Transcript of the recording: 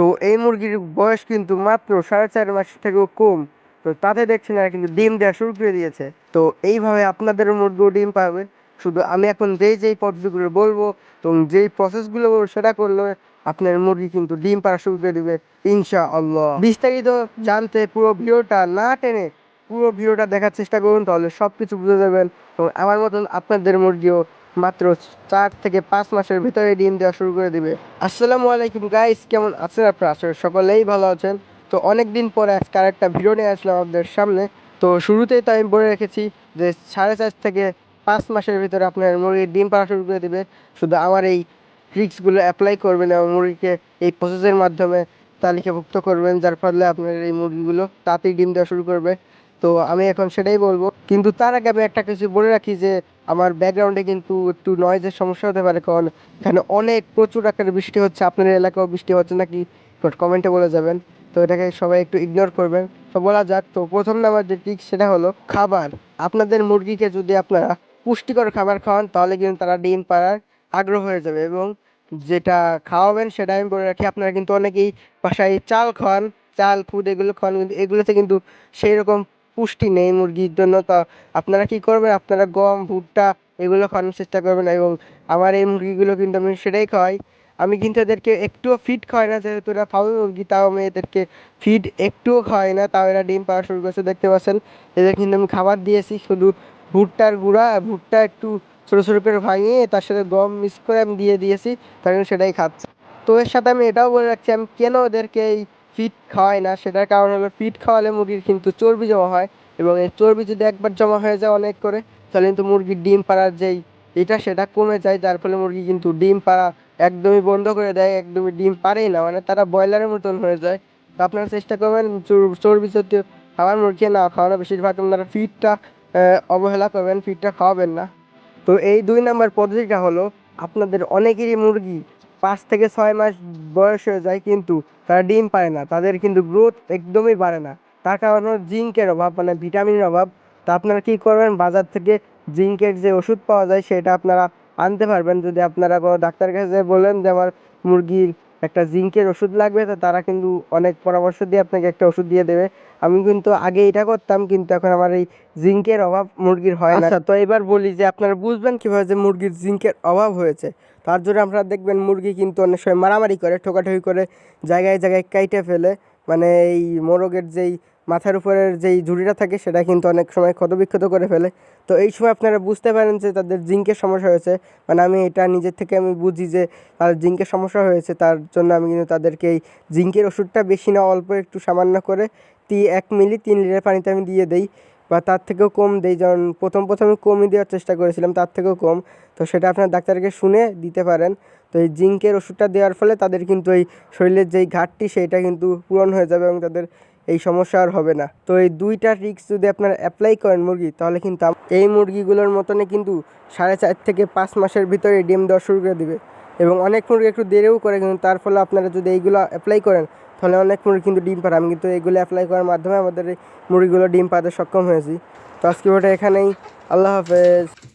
তো এই মুরগির বয়স কিন্তু মাত্র সাড়ে চার মাস থেকেও কম। তো তাতে দেখছেন এরা কিন্তু ডিম দেওয়া শুরু করে দিয়েছে। তো এইভাবে আপনাদের মুরগিও ডিম পাবে। শুধু আমি এখন যেই যেই পদ্ধতিগুলো বলব এবং যেই প্রসেসগুলো বলব সেটা করলে আপনার মুরগি কিন্তু ডিম পাড়া শুরু করে দিবে ইনশা আল্লাহ বিস্তারিত জানতে পুরো ভিডিওটা না টেনে পুরো ভিডিওটা দেখার চেষ্টা করুন, তাহলে সব কিছু বুঝে যাবেন। এবং আমার মতন আপনাদের মুরগিও মাত্র চার থেকে পাঁচ মাসের ভিতরে ডিম দেওয়া শুরু করে দিবে। আসসালামু আলাইকুম গাইস কেমন আছেন আপনারা? আসলে সকলেই ভালো আছেন। তো অনেক দিন পরে আজকে আরেকটা ভিডিও নিয়ে আসলাম আপনাদের সামনে। তো শুরুতেই তো আমি বলে রেখেছি যে সাড়ে চার থেকে পাঁচ মাসের ভিতরে আপনার মুরগির ডিম পাড়া শুরু করে দিবে। শুধু আমার এই ট্রিক্সগুলো অ্যাপ্লাই করবেন এবং মুরগিকে এই প্রসেসের মাধ্যমে তালিকাভুক্ত করবেন, যার ফলে আপনার এই মুরগিগুলো তাড়াতাড়ি ডিম দেওয়া শুরু করবে। তো আমি এখন সেটাই বলব। কিন্তু তার আগে আমি একটা কিছু বলে রাখি যে, আমার ব্যাকগ্রাউন্ডে কিন্তু একটু নয়েজের সমস্যা হতে পারে, কারণ এখানে অনেক প্রচুর আকারে বৃষ্টি হচ্ছে। আপনাদের এলাকাও বৃষ্টি হচ্ছে নাকি? কমেন্টে বলে যাবেন। তো এটাকে সবাই একটু ইগনোর করবেন। তো বলা যাক, তো প্রথম নাম্বার যে ট্রিক সেটা হলো খাবার। আপনাদের মুরগিকে যদি আপনারা পুষ্টিকর খাবার খাওয়ান, তাহলে কিন্তু তারা ডিম পাড়ার আগ্রহ হয়ে যাবে এবং যেটা খাওয়াবেন সেটা আমি বলে রাখি, আপনারা কিন্তু অনেকেই বাসায় চাল খাওয়ান, চাল, ফুড এগুলো খাওয়ান, কিন্তু এগুলোতে কিন্তু সেই রকম পুষ্টি নেই মুরগির জন্য, তো আপনারা কি করবেন? আপনারা গম, ভুট্টা এগুলো খাওয়ানোর চেষ্টা করবেন এবং আমার এই মুরগিগুলো কিন্তু আমি সেটাই খাওয়াই। আমি কিন্তু এদেরকে একটুও ফিড খাওয়াই না, যেহেতু এরা ফাউল মুরগি, তাও আমি এদেরকে ফিড একটুও খাওয়াই না। তাও এরা ডিম পাওয়া শুরু করেছে, দেখতে পাচ্ছেন? এদের কিন্তু আমি খাবার দিয়েছি, শুধু ভুট্টার গুঁড়া, ভুট্টা একটু ছোটো ছোটো করে ভাঙিয়ে তার সাথে গম মিক্স করে আমি দিয়ে দিয়েছি, তারা কিন্তু সেটাই খাচ্ছে। তো এর সাথে আমি এটাও বলে রাখছি, আমি কেন ওদেরকে এই ফিড খাওয়াই না, সেটার কারণ হলো ফিড খাওয়ালে মুরগির কিন্তু চর্বি জমা হয় এবং এই চর্বি যদি একবার জমা হয়ে যায় অনেক করে, তাহলে কিন্তু মুরগির ডিম পাড়ার যেই এটা সেটা কমে যায়, যার ফলে মুরগি কিন্তু ডিম পাড়া একদমই বন্ধ করে দেয়, একদমই ডিম পারেই না মানে তারা ব্রয়লারের মতন হয়ে যায়। তো আপনারা চেষ্টা করবেন চর- চর্বি জাতীয় খাবার মুরগি না খাওয়ানো, বেশিরভাগ আপনারা ফিডটা অবহেলা করবেন ফিডটা খাওয়াবেন না। তো এই দুই নাম্বার পদ্ধতিটা হলো, আপনাদের অনেকেরই মুরগি পাঁচ থেকে ছয় মাস বয়স হয়ে যায় কিন্তু তারা ডিম পারে না, তাদের কিন্তু গ্রোথ একদমই বাড়ে না। তার কারণ হলো জিঙ্কের অভাব মানে ভিটামিনের অভাব। তা আপনারা কী করবেন? বাজার থেকে জিঙ্কের যে ওষুধ পাওয়া যায় সেটা আপনারা আনতে পারবেন। যদি আপনারা কোনো ডাক্তারের কাছে বলেন যে, আমার মুরগির একটা জিঙ্কের ওষুধ লাগবে, তো তারা কিন্তু অনেক পরামর্শ দিয়ে আপনাকে একটা ওষুধ দিয়ে দেবে। আমি কিন্তু আগে এটা করতাম, কিন্তু এখন আমার এই জিঙ্কের অভাব মুরগির হয় না। আচ্ছা তো এবার বলি যে আপনারা বুঝবেন কীভাবে যে মুরগির জিঙ্কের অভাব হয়েছে। তার জন্য আপনারা দেখবেন মুরগি কিন্তু অনেক সময় মারামারি করে, ঠোকাঠুকি করে, জায়গায় জায়গায় কাইটে ফেলে। মানে এই মোরগের যেই মাথার উপরের যেই ঝুড়িটা থাকে সেটা কিন্তু অনেক সময় ক্ষতবিক্ষত করে ফেলে। তো এই সময় আপনারা বুঝতে পারেন যে তাদের জিঙ্কের সমস্যা হয়েছে। মানে আমি এটা নিজের থেকে আমি বুঝি যে তার জিঙ্কের সমস্যা হয়েছে, তার জন্য আমি কিন্তু তাদেরকে এই জিঙ্কের ওষুধটা বেশি না, অল্প একটু সামান্য করে তি এক মিলি তিন লিটার পানিতে আমি দিয়ে দেই বা তার থেকেও কম দেই। যেমন প্রথম প্রথমে কমই দেওয়ার চেষ্টা করেছিলাম, তার থেকেও কম। তো সেটা আপনার ডাক্তারকে শুনে দিতে পারেন। তো এই জিঙ্কের ওষুধটা দেওয়ার ফলে তাদের কিন্তু এই শরীরের যেই ঘাটতি সেইটা কিন্তু পূরণ হয়ে যাবে এবং তাদের এই সমস্যা আর হবে না। তো এই দুইটা ট্রিক্স যদি আপনারা অ্যাপ্লাই করেন মুরগি, তাহলে কিন্তু এই মুরগিগুলোর মতনে কিন্তু সাড়ে চার থেকে পাঁচ মাসের ভিতরে ডিম দেওয়া শুরু করে দেবে। এবং অনেক মুরগি একটু দেরিও করে, কিন্তু তার ফলে আপনারা যদি এইগুলো অ্যাপ্লাই করেন, তাহলে অনেক মুরগি কিন্তু ডিম পাড়ে। আমি কিন্তু এইগুলো অ্যাপ্লাই করার মাধ্যমে আমাদের এই মুরগিগুলো ডিম পাতে সক্ষম হয়েছি। তো আজকে ওটা এখানেই। আল্লাহ হাফেজ।